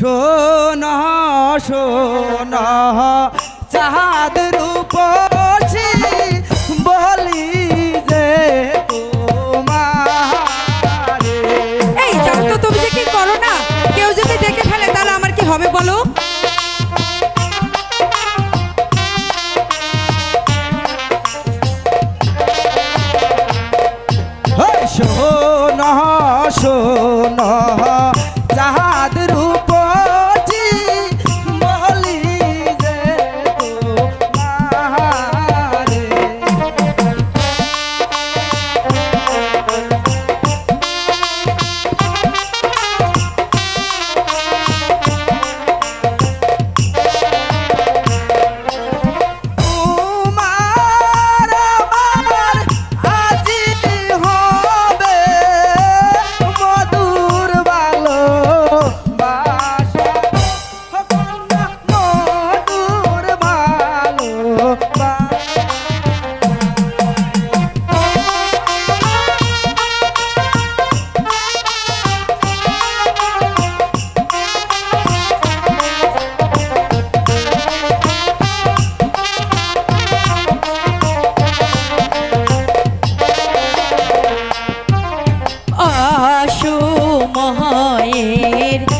শোনা শোনা চাঁদ রূপসী বলি যে এই জানো তো তুমি যে কি করো না? কেউ যদি দেখে ফেলে তাহলে আমার কি হবে বলো? হেই শোনা আশু মহায়ের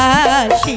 ভালোবাসি